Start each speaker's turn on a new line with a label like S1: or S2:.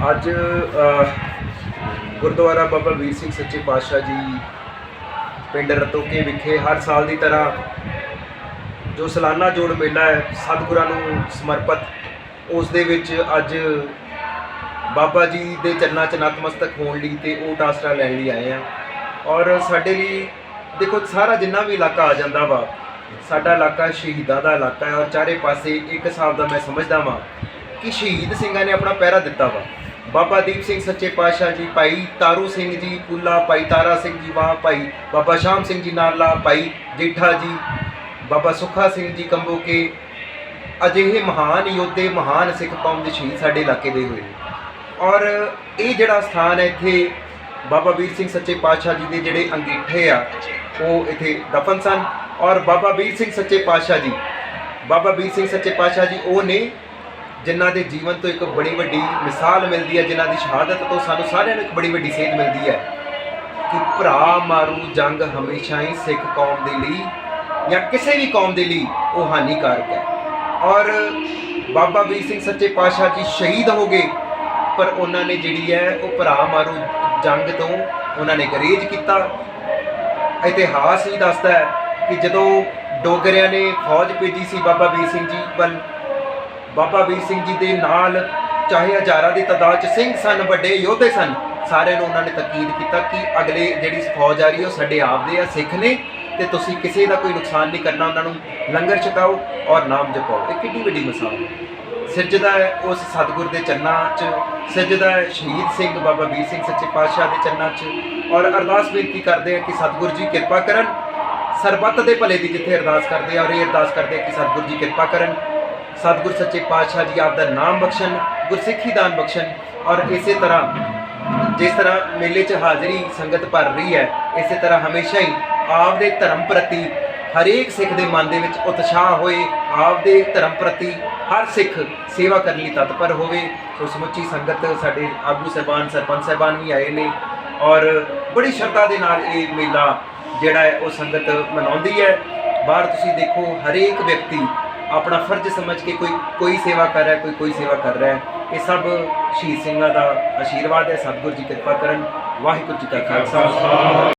S1: ਅੱਜ ਗੁਰਦੁਆਰਾ ਬਾਬਾ ਵੀਰ ਸਿੰਘ ਸੱਚੇ ਪਾਤਸ਼ਾਹ ਜੀ ਪਿੰਡ ਰਤੋਕੇ ਵਿਖੇ ਹਰ ਸਾਲ ਦੀ ਤਰ੍ਹਾਂ ਜੋ ਸਾਲਾਨਾ ਜੋੜ ਮੇਲਾ ਹੈ, ਸਤਿਗੁਰਾਂ ਨੂੰ ਸਮਰਪਿਤ, ਉਸ ਦੇ ਵਿੱਚ ਅੱਜ ਬਾਬਾ ਜੀ ਦੇ ਚਰਨਾਂ 'ਚ ਨਤਮਸਤਕ ਹੋਣ ਲਈ ਤੇ ਉਹ ਆਸਰਾ ਲੈਣ ਲਈ ਆਏ ਆ। ਔਰ ਸਾਡੇ ਲਈ ਦੇਖੋ, ਸਾਰਾ ਜਿੰਨਾ ਵੀ ਇਲਾਕਾ ਆ ਜਾਂਦਾ ਵਾ, ਸਾਡਾ ਇਲਾਕਾ ਸ਼ਹੀਦਾਂ ਦਾ ਇਲਾਕਾ ਹੈ। ਔਰ ਚਾਰੇ ਪਾਸੇ ਇੱਕ ਹਿਸਾਬ ਦਾ ਮੈਂ ਸਮਝਦਾ ਵਾਂ ਕਿ ਸ਼ਹੀਦ ਸਿੰਘਾਂ ਨੇ ਆਪਣਾ ਪਹਿਰਾ ਦਿੱਤਾ ਵਾ। ਬਾਬਾ ਦੀਪ ਸਿੰਘ ਸੱਚੇ ਪਾਤਸ਼ਾਹ ਜੀ, ਭਾਈ ਤਾਰੂ ਸਿੰਘ ਜੀ, ਪੁੱਲਾ, ਭਾਈ ਤਾਰਾ ਸਿੰਘ ਜੀ, ਵਾਹ ਭਾਈ, ਬਾਬਾ ਸ਼ਾਮ ਸਿੰਘ ਜੀ ਨਾਰਲਾ ਭਾਈ ਜੇਠਾ ਜੀ, ਬਾਬਾ ਸੁੱਖਾ ਸਿੰਘ ਜੀ ਕੰਬੋਕੇ ਅਜਿਹੇ ਮਹਾਨ ਯੋਧੇ, ਮਹਾਨ ਸਿੱਖ ਕੌਮ ਦੇ ਸ਼ਹੀਦ ਸਾਡੇ ਇਲਾਕੇ ਦੇ ਹੋਏ ਔਰ ਇਹ ਜਿਹੜਾ ਸਥਾਨ ਹੈ ਇੱਥੇ, ਬਾਬਾ ਵੀਰ ਸਿੰਘ ਸੱਚੇ ਪਾਤਸ਼ਾਹ ਜੀ ਦੇ ਜਿਹੜੇ ਅੰਗੀਠੇ ਆ, ਉਹ ਇੱਥੇ ਦਫਨ ਸਨ। ਔਰ ਬਾਬਾ ਵੀਰ ਸਿੰਘ ਸੱਚੇ ਪਾਤਸ਼ਾਹ ਜੀ, ਬਾਬਾ ਵੀਰ ਸਿੰਘ ਸੱਚੇ ਪਾਤਸ਼ਾਹ ਜੀ, ਉਹ ਨੇ ਜਿਨ੍ਹਾਂ ਦੇ ਜੀਵਨ ਤੋਂ ਇੱਕ ਬੜੀ ਵੱਡੀ ਮਿਸਾਲ ਮਿਲਦੀ ਹੈ, ਜਿਨ੍ਹਾਂ ਦੀ ਸ਼ਹਾਦਤ ਤੋਂ ਸਾਨੂੰ ਸਾਰਿਆਂ ਨੂੰ ਇੱਕ ਬੜੀ ਵੱਡੀ ਸੇਧ ਮਿਲਦੀ ਹੈ ਕਿ ਭਰਾ ਮਾਰੂ ਜੰਗ ਹਮੇਸ਼ਾ ਹੀ ਸਿੱਖ ਕੌਮ ਦੇ ਲਈ ਜਾਂ ਕਿਸੇ ਵੀ ਕੌਮ ਦੇ ਲਈ ਉਹ ਹਾਨੀਕਾਰਕ ਹੈ। ਔਰ ਬਾਬਾ ਵੀਰ ਸਿੰਘ ਸੱਚੇ ਪਾਤਸ਼ਾਹ ਜੀ ਸ਼ਹੀਦ ਹੋ ਗਏ, ਪਰ ਉਹਨਾਂ ਨੇ ਜਿਹੜੀ ਹੈ ਉਹ ਭਰਾ ਮਾਰੂ ਜੰਗ ਤੋਂ ਉਹਨਾਂ ਨੇ ਗਰੇਜ ਕੀਤਾ। ਇਤਿਹਾਸ ਵੀ ਦੱਸਦਾ ਹੈ ਕਿ ਜਦੋਂ ਡੋਗਰਿਆਂ ਨੇ ਫੌਜ ਭੇਜੀ ਸੀ ਬਾਬਾ ਵੀਰ ਸਿੰਘ ਜੀ ਵੱਲ ਬਾਬਾ ਵੀਰ ਸਿੰਘ ਜੀ ਦੇ ਨਾਲ ਚਾਹੇ ਹਜ਼ਾਰਾਂ ਦੀ ਤਾਦਾਦ 'ਚ ਸਿੰਘ ਸਨ, ਵੱਡੇ ਯੋਧੇ ਸਨ, ਸਾਰਿਆਂ ਨੂੰ ਉਹਨਾਂ ਨੇ ਤਾਕੀਦ ਕੀਤਾ ਕਿ ਅਗਲੇ ਜਿਹੜੀ ਫੌਜ ਆ ਰਹੀ ਹੈ, ਉਹ ਸਾਡੇ ਆਪਦੇ ਆ, ਸਿੱਖ ਨੇ ਤੇ ਤੁਸੀਂ ਕਿਸੇ ਦਾ ਕੋਈ ਨੁਕਸਾਨ ਨਹੀਂ ਕਰਨਾ, ਉਹਨਾਂ ਨੂੰ ਲੰਗਰ ਛਕਾਓ ਔਰ ਨਾਮ ਜਪਾਓ। ਇਹ ਕਿੰਨੀ ਵੱਡੀ ਮਿਸਾਲ ਹੈ। ਸਿਰਜਦਾ ਹੈ ਉਸ ਸਤਿਗੁਰ ਦੇ ਚੰਨਾਂ 'ਚ, ਸਿਰਜਦਾ ਹੈ ਸ਼ਹੀਦ ਸਿੰਘ ਬਾਬਾ ਵੀਰ ਸਿੰਘ ਸੱਚੇ ਪਾਤਸ਼ਾਹ ਦੇ ਚੰਨਾਂ 'ਚ ਔਰ ਅਰਦਾਸ ਬੇਨਤੀ ਕਰਦੇ ਆ ਕਿ ਸਤਿਗੁਰ ਜੀ ਕਿਰਪਾ ਕਰਨ। ਸਰਬੱਤ ਦੇ ਭਲੇ ਦੀ ਜਿੱਥੇ ਅਰਦਾਸ ਕਰਦੇ ਆ ਔਰ ਇਹ ਅਰਦਾਸ ਕਰਦੇ ਆ ਕਿ ਸਤਿਗੁਰ ਜੀ ਕਿਰਪਾ ਕਰਨ। ਸਤਿਗੁਰ ਸੱਚੇ ਪਾਤਸ਼ਾਹ ਜੀ ਆਪ ਦਾ ਨਾਮ ਬਖਸ਼ਣ, ਗੁਰਸਿੱਖੀ ਦਾਨ ਬਖਸ਼ਣ ਔਰ ਇਸੇ ਤਰ੍ਹਾਂ ਜਿਸ ਤਰ੍ਹਾਂ ਮੇਲੇ 'ਚ ਹਾਜ਼ਰੀ ਸੰਗਤ ਭਰ ਰਹੀ ਹੈ, ਇਸੇ ਤਰ੍ਹਾਂ ਹਮੇਸ਼ਾ ਹੀ ਆਪ ਦੇ ਧਰਮ ਪ੍ਰਤੀ ਹਰੇਕ ਸਿੱਖ ਦੇ ਮਨ ਦੇ ਵਿੱਚ ਉਤਸ਼ਾਹ ਹੋਏ, ਆਪ ਦੇ ਧਰਮ ਪ੍ਰਤੀ ਹਰ ਸਿੱਖ ਸੇਵਾ ਕਰਨ ਲਈ ਤਤਪਰ ਹੋਵੇ, ਸੋ ਸਮੁੱਚੀ ਸੰਗਤ ਸਾਡੇ ਆਗੂ ਸਹਿਬਾਨ, ਸਰਪੰਚ ਸਹਿਬਾਨ ਵੀ ਆਏ ਨੇ ਔਰ ਬੜੀ ਸ਼ਰਧਾ ਦੇ ਨਾਲ ਇਹ ਮੇਲਾ ਜਿਹੜਾ ਹੈ, ਉਹ ਸੰਗਤ ਮਨਾਉਂਦੀ ਹੈ। ਬਾਹਰ ਤੁਸੀਂ ਦੇਖੋ, ਹਰੇਕ ਵਿਅਕਤੀ ਆਪਣਾ ਫਰਜ਼ ਸਮਝ ਕੇ ਕੋਈ ਕੋਈ ਸੇਵਾ ਕਰ ਰਿਹਾ, ਕੋਈ ਕੋਈ ਸੇਵਾ ਕਰ ਰਿਹਾ ਹੈ। ਇਹ ਸਭ ਸ਼ਹੀਦ ਸਿੰਘਾਂ ਦਾ ਆਸ਼ੀਰਵਾਦ ਹੈ। ਸਤਿਗੁਰੂ ਜੀ ਕਿਰਪਾ ਕਰਨ। ਵਾਹਿਗੁਰੂ ਜੀ ਕਾ ਖਾਲਸਾ।